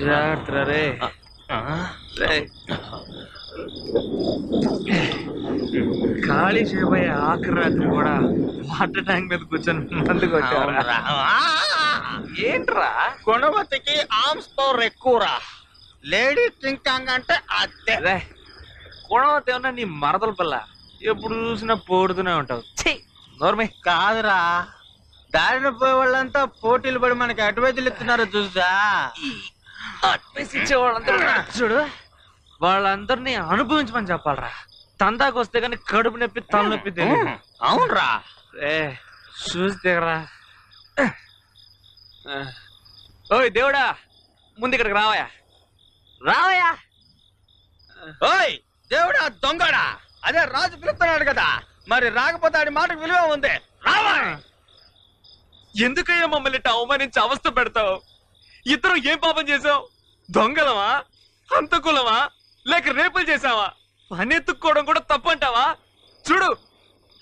జాగ్రత్త రే రేయ్. ఖాళీ చేయబోయే ఆఖరి రాత్రి కూడా వాటర్ ట్యాంక్ మీద కూర్చొని మందుకు వచ్చారా? ఏంట్రా? గుణవతికి ఆర్మ్స్ పవర్ ఎక్కువరా? లేడీ టింకాంగ్ అంటే అదే. గుణవతి ఏమన్నా నీ మరదల పిల్ల? ఎప్పుడు చూసినా పోడుతూనే ఉంటావు. నోర్మి. కాదురా. దారిన పోయే వాళ్ళంతా పోటీలు పడి మనకి అడ్వైజులు ఇస్తున్నారు చూసా? అడ్వైస్ ఇచ్చే వాళ్ళందరూ చూడు వాళ్ళందరినీ అనుభవించమని చెప్పాలరా. తందాకు వస్తే కానీ కడుపు నొప్పి తలనొప్పి తెలియదు అవునరా. ఏ చూస్తేరా ఓయ్ దేవుడా ముందు ఇక్కడికి రావయా రావయా ఓయ్ దేవుడా దొంగడా. అదే రాజు పిలుస్తున్నాడు కదా. మరి రాకపోతే ఆడి మాటకు విలువ ఉంది. రావా ఎందుకయ్యా మమ్మల్ని అవమానించి అవస్థ పెడతావు? ఇద్దరు ఏం పాపం చేసావు దొంగలమా? హంతకులమా? లేక రేపులు చేసావా పని ఎత్తుక్కోవడం కూడా తప్పు అంటావా చూడు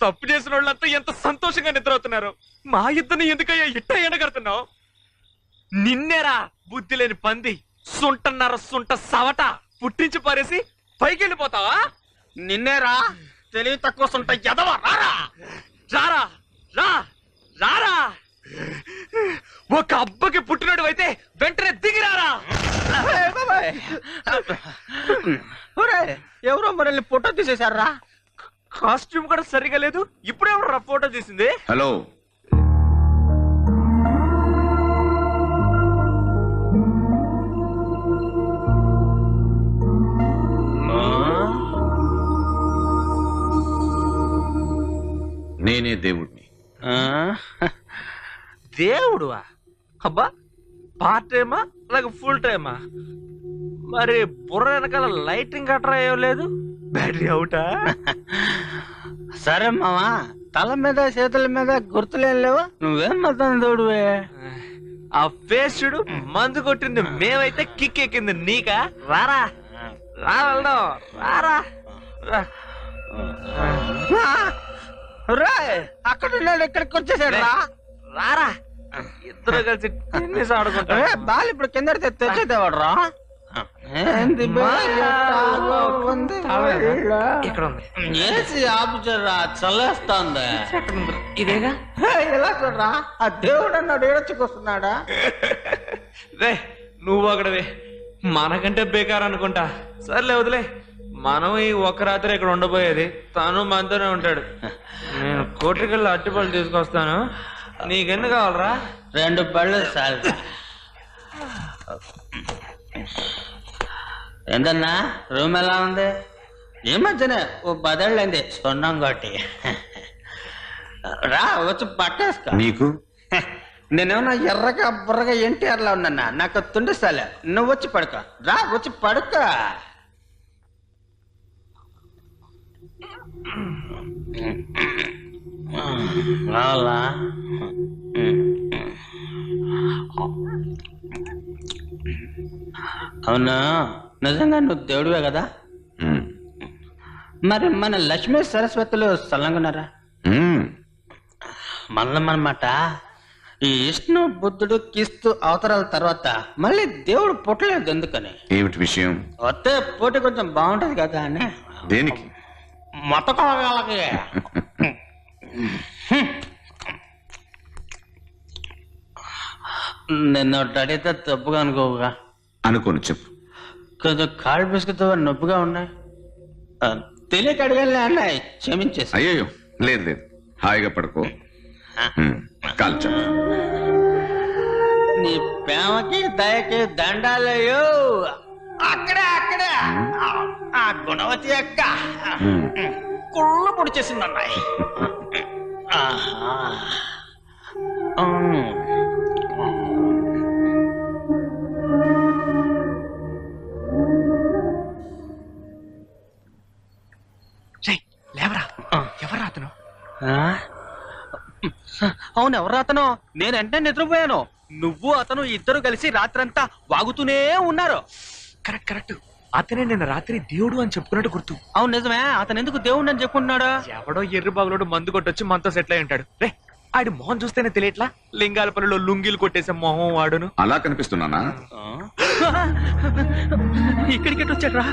తప్పు చేసిన వాళ్ళంతా ఎంత సంతోషంగా నిద్రవుతున్నారు మా ఇద్దరిని ఎందుకయ్యా ఇట్ట ఎండగడుతున్నావు? నిన్నేరా బుద్ధి లేని పంది సుంటన్నర సుంట సవట పుట్టించి పారేసి పైకి వెళ్ళిపోతావా నిన్నేరా తెలివి తక్కువ సుంట ఎదవ రారా! రారా రా రారా! ఒక అబ్బకి పుట్టినడు అయితే వెంటనే దిగిరారా. ఎవరో మనల్ని ఫోటో తీసేశారా? కాస్ట్యూమ్ కూడా సరిగా లేదు. ఇప్పుడే ఎవరు ఫోటో తీసింది. హలో. నేనే దేవుడిని దేవుడువా? అబ్బా పార్ట్ టైమా లేక ఫుల్ టైమా మరి బుర్ర వెనకాల లైటింగ్ గట్రా ఏం లేదు? బ్యాటరీ అవుటా? సరే మావా తల మీద చేతుల మీద గుర్తులేం లేవు? నువ్వేం మొత్తం తోడువే ఆ ఫేస్ చూడు మందు కొట్టింది మేమైతే కిక్ ఎక్కింది. నీకా? రారా? రా వెళ్దాం. రారా? రా. అక్కడ ఉన్నాడు ఇక్కడికి వచ్చేసాడు రా రారా? ఇద్దరు కలిసి టెన్నిస్ ఆడుకుంటా బాల్ ఇప్పుడు కింద తెచ్చేదేవాడు రా. ఇక్కడ ఉంది. ఏసీ ఆపుచరా చల్లేస్తాంది? ఇదేగా? ఇలా చూడరా? ఆ దేవుడు అన్నాడు ఏడొచ్చుకొస్తున్నాడా రే నువ్వు అక్కడవే. మనకంటే బేకార్ అనుకుంటా. సర్లే వదిలే. మనం ఈ ఒక్క రాత్రి ఇక్కడ ఉండబోయేది. తను మనతోనే ఉంటాడు. నేను కోటికెళ్ళి అట్టిపళ్ళు తీసుకొస్తాను. నీకెన్ని కావాలరా? రెండు బళ్ళు చాలు. ఏంటన్నా రూమ్ ఎలా ఉంది? ఈ మధ్యనే ఓ పదేళ్ళైంది సొన్నం కొట్టి రా వచ్చి పట్టేసుకో. నీకు? నేనేమన్నా ఎర్రగా బుర్రగా ఎన్టీఆర్ లా ఉన్నా నాకు తుండిస్తాలే నువ్వు వచ్చి పడుకో. రా వచ్చి పడుకో. రావాలా? అవునా? నిజంగా నువ్వు దేవుడివే కదా. మరి మన లక్ష్మీ సరస్వతులు సల్లంగున్నారా. మల్లమన్నమాట ఈ విష్ణు బుద్ధుడు కిస్తు అవతరాల తర్వాత మళ్ళీ దేవుడు పుట్టలేదు ఎందుకని? ఏమిటి విషయం? వస్తే పోటీ కొంచెం బాగుంటది కదా అని. దేనికి? మత కలగాలకి. నిన్ను ఒకటి అడిగితే తప్పుగా అనుకోవుగా. అనుకోను చెప్పు. కొంచెం కాళ్ళు పిసుకుతో నొప్పిగా ఉన్నాయి? ఆ, తెలియక అడిగాలి అన్నాయి క్షమించేసి. అయ్యయ్యో లేదు లేదు. హాయిగా పడుకో. కాలు చెప్పు నీ ప్రేమకి దయకి దండాలయ్యో. అక్కడే అక్కడే. ఆ- ఆ గుణవతి అక్క. మ్మ్. కుళ్ళు పొడిచేసింది అన్నాయి. ఉమ్. లేవరా. ఎవరు అతను? అవును ఎవరు అతను? నేను అంటే నిద్రపోయాను. నువ్వు అతను ఇద్దరు కలిసి రాత్రంతా వాగుతూనే ఉన్నారు. Correct correct. అతనే నిన్న రాత్రి దేవుడు అని చెప్పుకున్నట్టు గుర్తు. అవును నిజమే. అతను ఎందుకు దేవుణ్ణి అని చెప్పుకుంటున్నాడు? ఎవడో ఎర్రి బాగులోడు మందు కొట్టొచ్చి మనతో సెటిల్ అయి ఉంటాడు. రే ఆడి మొహం చూస్తేనే తెలియట్లా? లింగాల పనిలో లుంగీలు కొట్టేసే మొహం వాడును. అలా కనిపిస్తున్నానా? ఇక్కడికి ఎటు వచ్చాడు రా?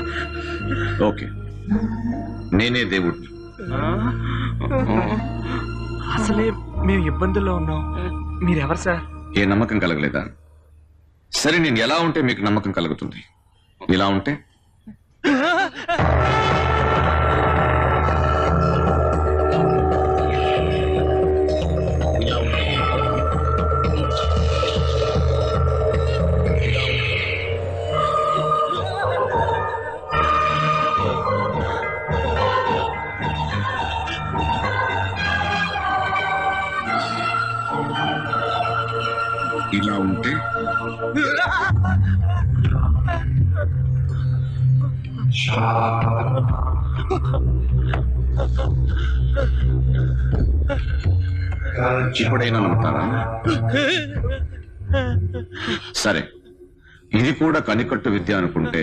ఓకే. నేనే దేవుడిని అసలే మేము ఇబ్బందుల్లో ఉన్నాం. మీరెవరు సార్? ఏ నమ్మకం కలగలేదా? సరే నేను ఎలా ఉంటే మీకు నమ్మకం కలుగుతుంది? ఇలా ఉంటే? ఇలా ఉంటే ఇప్పుడైనా నమ్ముతారా? సరే ఇది కూడా కనికట్టు విద్య అనుకుంటే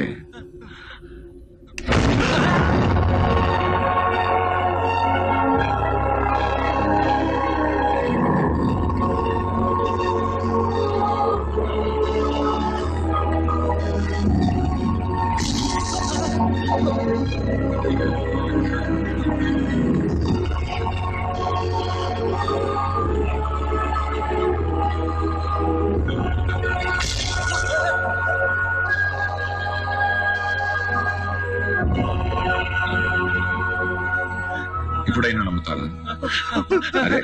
అరే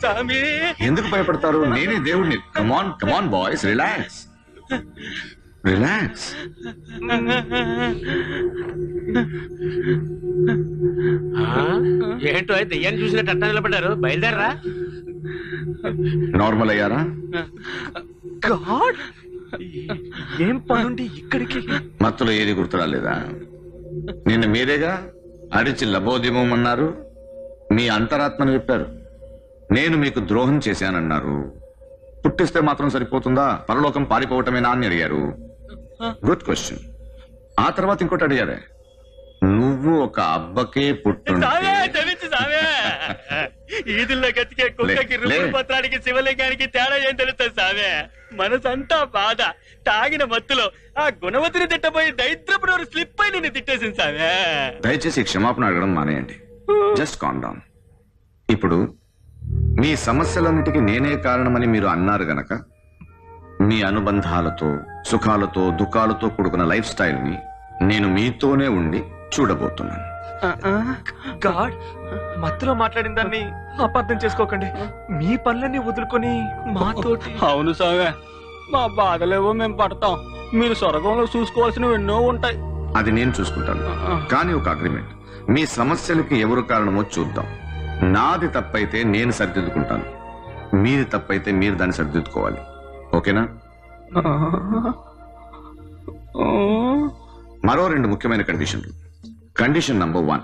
స్వామి. ఎందుకు భయపడతారు? నేనే దేవుడిని come on come on boys relax relax ఏంటో అయితే దెయ్యాన్ని చూసినట్టు అట్టా నిలబడ్డారు? బయలుదేరరా. నార్మల్ అయ్యారా? గాడ్! ఏం పనుండి ఇక్కడికి? మత్తులో ఏది గుర్తురాలేదా? నిన్న మీరేగా? అడిచి లబోదిమోమన్నారు. మీ అంతరాత్మను చెప్పారు. నేను మీకు ద్రోహం చేశానన్నారు. పుట్టిస్తే మాత్రం సరిపోతుందా? పరలోకం పారిపోవటమేనా అని అడిగారు. గుడ్ క్వశ్చన్ ఆ తర్వాత ఇంకోటి అడిగారే. నువ్వు ఒక అబ్బకే ఈదుల్లో గతికే కుక్కకి పత్రానికి శివలింగానికి తేడా ఏం తెలుస్తుంది సామే మనసంతా బాధ. తాగిన మత్తులో ఆ గుణవతిని తిట్టబోయి దైత్రపు నోరు స్లిప్ అయి నిన్ను తిట్టేసింది సామే దయచేసి క్షమాపణ అడగడం మానేయండి. జస్ట్ కామ్ డౌన్ ఇప్పుడు మీ సమస్యలన్నిటికీ నేనే కారణమని మీరు అన్నారు గనక మీ అనుబంధాలతో సుఖాలతో దుఃఖాలతో కూడుకున్న లైఫ్ స్టైల్ని నేను మీతోనే ఉండి చూడబోతున్నాను. గాడ్ మత్తులో మాట్లాడిన దాన్ని అపార్థం చేసుకోకండి. మీ పనులన్నీ వదులుకొని మాతోటి అవును సామే మా బాధలేవో మేము పడతాం. మీరు స్వర్గంలో చూసుకోవాల్సినవి ఎన్నో ఉంటాయి. అది నేను చూసుకుంటాను. కానీ ఒక అగ్రిమెంట్. మీ సమస్యలకి ఎవరు కారణమో చూద్దాం. నాది తప్పైతే నేను సరిదిద్దుకుంటాను. మీది తప్పైతే మీరు దాన్ని సరిదిద్దుకోవాలి. ఓకేనా? మరో రెండు ముఖ్యమైన కండిషన్లు. Condition number one.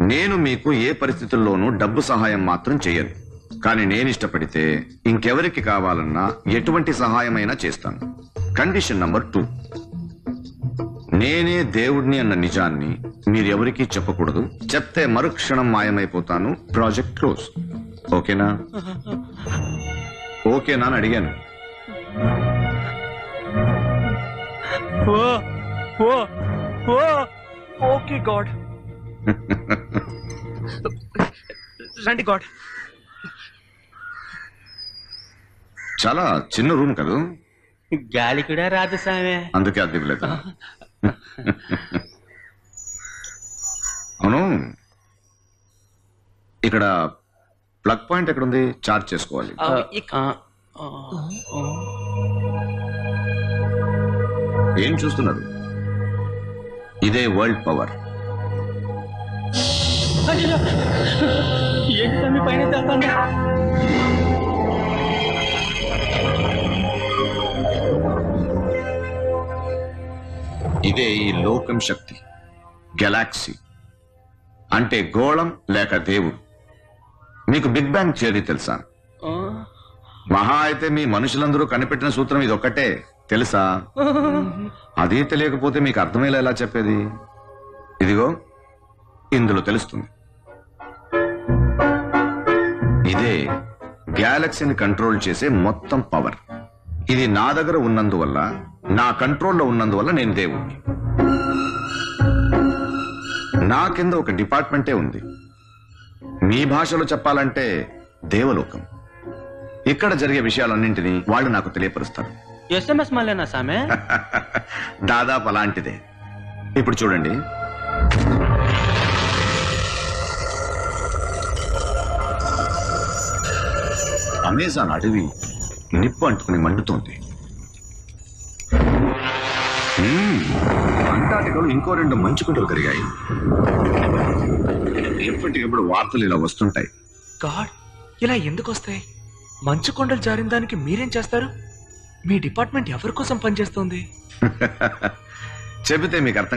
నేను మీకు ఏ పరిస్థితుల్లోనూ డబ్బు సహాయం మాత్రం చేయను. కానీ నేను ఇష్టపడితే ఇంకెవరికి కావాలన్నా ఎటువంటి సహాయమైనా చేస్తాను. Condition number two. నేనే దేవుడిని అన్న నిజాన్ని మీరెవరికీ చెప్పకూడదు. చెప్తే మరుక్షణం మాయమైపోతాను. Project close. ఓకేనా? ఓకేనా అని అడిగాను. Oh oh oh okay god. రండి గాడ్. చాలా చిన్న రూమ్ కదూ? గాలి కూడా రాదు సామే. అందుకే అద్దె ఇవ్వలేదు. అవును. ఇక్కడ ప్లగ్ పాయింట్ ఎక్కడ ఉంది చార్జ్ చేసుకోవాలి. ఏం చూస్తున్నారు? ఇదే వరల్డ్ పవర్. ఏంటి సామి పైన ఇదే ఈ లోకం శక్తి. గెలాక్సీ అంటే గోళం లేక దేవుడు. మీకు బిగ్ బ్యాంగ్ థియరీ తెలుసా? మహా అయితే మీ మనుషులందరూ కనిపెట్టిన సూత్రం ఇది ఒక్కటే తెలుసా? అదే తెలియకపోతే మీకు అర్థమయ్యేలా ఎలా చెప్పేది? ఇదిగో ఇందులో తెలుస్తుంది. ఇదే గ్యాలక్సీని కంట్రోల్ చేసే మొత్తం పవర్ ఇది నా దగ్గర ఉన్నందువల్ల నా కంట్రోల్లో ఉన్నందువల్ల నేను దేవుణ్ణి. నా కింద ఒక డిపార్ట్మెంటే ఉంది. మీ భాషలో చెప్పాలంటే దేవలోకం. ఇక్కడ జరిగే విషయాలన్నింటినీ వాళ్ళు నాకు తెలియపరుస్తారు. ఎస్ఎంఎస్ మళ్ళేనా సామె? దాదాపు అలాంటిదే. ఇప్పుడు చూడండి. అమెజాన్ అడవి నిప్పు అంటుకుని మండుతోంది. మ్మ్. అంటార్టికాలో ఇంకో రెండు మంచు కొండలు కరిగాయి. ఎప్పటికప్పుడు వార్తలు ఇలా వస్తుంటాయి. గాడ్ ఇలా ఎందుకు వస్తాయి? మంచు కొండలు జారిన దానికి మీరేం చేస్తారు? మీ డిపార్ట్మెంట్ ఎవరి కోసం పనిచేస్తుంది? చెబితే మీకు అర్థం